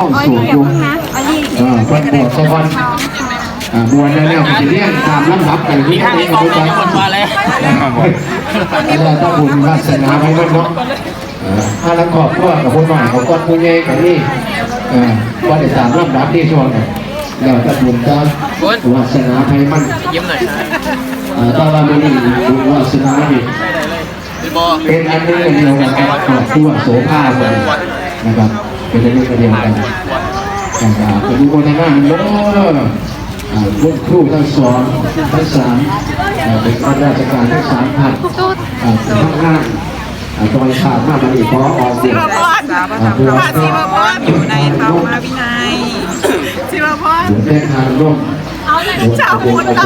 เข้าสู่ยุคเอ่อปวดสวรรค์อ่าบวชแล้วเนี่ยมันจะเรียกตามลำดับไปที่ให้ได้รู้จักคนมาแล้วเราต้องบุญวาสนาให้มันเนาะถ้าละครอบครัวกับผู้หน่อยเขาก็ผู้ใหญ่กับนี่เอ่อว่าได้ตามลำดับที่ช่วงเนี่ยเราต้องบุญตามวาสนาให้มันยิ้มหน่อยถ้าว่าไม่ได้บุญวาสนาเนี่ยเป็นอันนึงเดียวกันกับครอบครัวโสภาเลยนะครับ เป็นอันนึงเดียวกันนะครับเป็นอุโมทนาเนาะอ่าพวกครูทั้งสองทั้งสามเป็นข้าราชการทั้งสามพันทั้งห้าอ่าตอนขาดมากมันอีกเพราะออกเสียงพรอ่าเพื่อพระศิวพรอยู่ในธรรมวินัยศิวพรหัวแดงทางร่มเอาเลยเจ้าพุทธ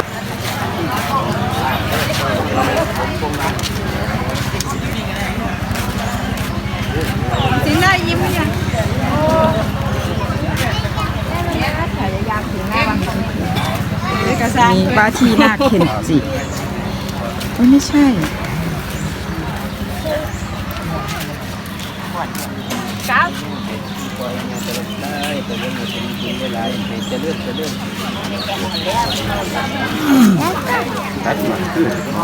สินได้ยิ้มยัง เอกสารมีว่าที่นาคเข็นจิโอ้ยไม่ใช่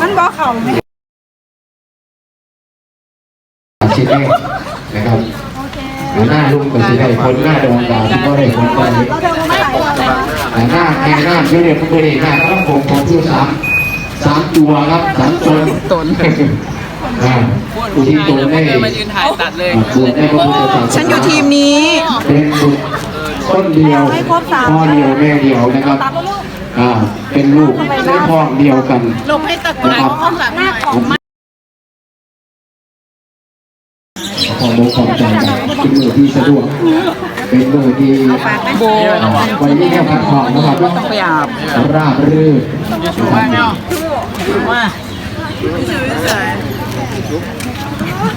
มันบอกเขาไหมชิ้นแรกนะครับหน้าลุงกับสีได้คนหน้าดองดาวที่ก็ได้คนกันหน้า แข่งหน้าเยอะเลยพวกนี้หน้าต้องผมผมที่สามสามตัวครับสามตนตนอ่ที่ตนได้มายืนถ่ายตัดเลยฉันอยู่ทีมนี้เป็นต้นเดียวพ่อเดียวแม่เดียวนะครับอ่าเป็นลูกได้พ่อเดียวกันลงให้ตะกรับข้อสามหน้าของ ขอบอกขอบใจกันเป็นมือที่สะดวก เป็นมือที่โบวันนี้แค่พักผ่อนนะครับต้องไปอาบราบรื่นว่าเนาะว่า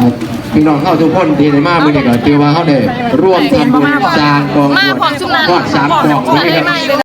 อะพี่น้องเข้าทุกคนดีในมากมือนี้ก็เจอว่าเขาได้ร่วมทำบุญสร้างกองบวชทอดสามกองนะครับ